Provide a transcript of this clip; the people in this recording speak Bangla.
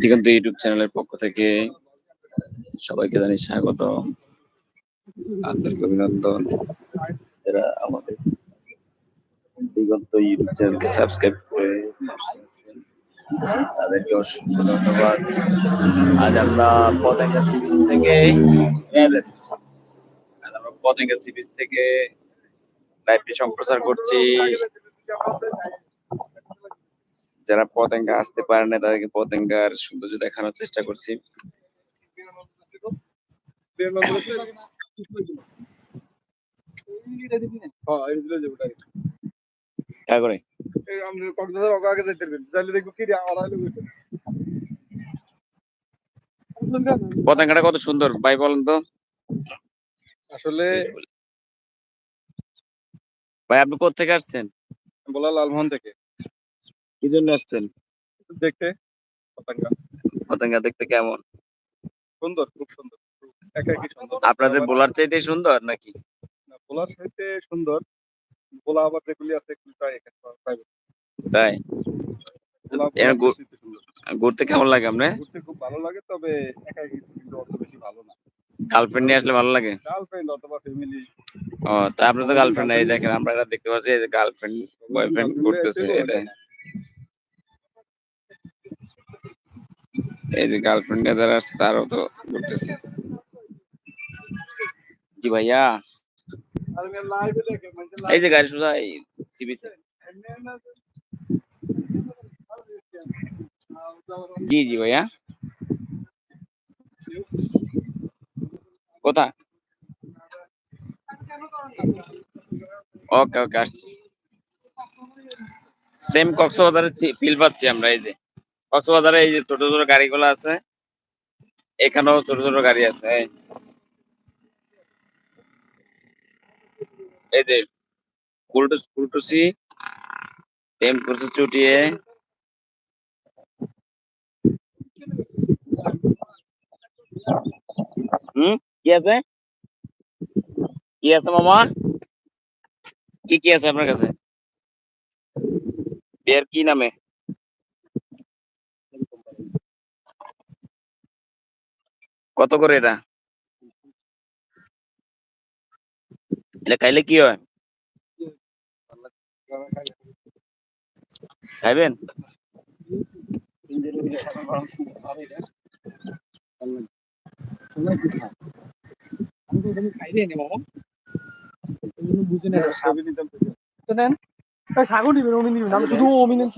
দিগন্ত ইউটিউব চ্যানেলের পক্ষ থেকে সবাইকে জানাই স্বাগত আন্তরিক অভিনন্দন। যারা আমাদের দিগন্ত ইউটিউব চ্যানেলকে সাবস্ক্রাইব করে তাদেরকে অসংখ্য ধন্যবাদ। আজ আমরা পতেঙ্গা সি বিচ থেকে আমরা পতেঙ্গা সি বিচ থেকে লাইভটি সম্প্রচার করছি। যারা পতেঙ্গা আসতে পারে না তাদেরকে পতেঙ্গার সৌন্দর্য দেখানোর চেষ্টা করছি। পতেঙ্গাটা কত সুন্দর ভাই বলেন তো। আসলে ভাই আপনি কোথা থেকে আসছেন বলা লালমোহন থেকে। কি জন্য আসছেন? দেখতে? পতাকা। পতেঙ্গা দেখতে কেমন? সুন্দর খুব সুন্দর। একা একই সুন্দর। আপনাদের বোলার চাইতে সুন্দর নাকি? বোলার সাইতে সুন্দর। বোলা আবার যেগুলি আছে এখানে তাই? সুন্দর। ঘুরতে কেমন লাগে আপনার? ঘুরতে খুব ভালো লাগে তবে একা একই কিন্তু অত বেশি ভালো না। গার্লফ্রেন্ড নিয়ে আসলে ভালো লাগে? গার্লফ্রেন্ড অথবা ফ্যামিলি ও তা আপনার তো গার্লফ্রেন্ড এই দেখেন আমরা এটা দেখতে পাচ্ছি যে গার্লফ্রেন্ড বয়ফ্রেন্ড ঘুরতেছে এই এই যে গার্লফ্রেন্ড যারা আসছে, তারাও তো ঘুরতেছে। জি ভাইয়া। এই যে গাড়ি সোজা জি জি ভাইয়া। কোথা ওকে ওকে, আসছি। সেম কক্সবাজারের ফিল পাচ্ছি আমরা, এই যে। কক্সবাজারে এই যে ছোট ছোট গাড়িগুলো আছে, এখানেও ছোট ছোট গাড়ি আছে, এই। যে কুলটুসি টেম করছে চুটিয়ে। হুম, কি আছে? কি আছে মামা? কি কি আছে আপনার কাছে? বিয়ার কি নামে? কত করে এটা? এটা খাইলে কি হয়? খাইবেন। সাগর নিবেন অমি নিবেন আমি শুধু অমি নেন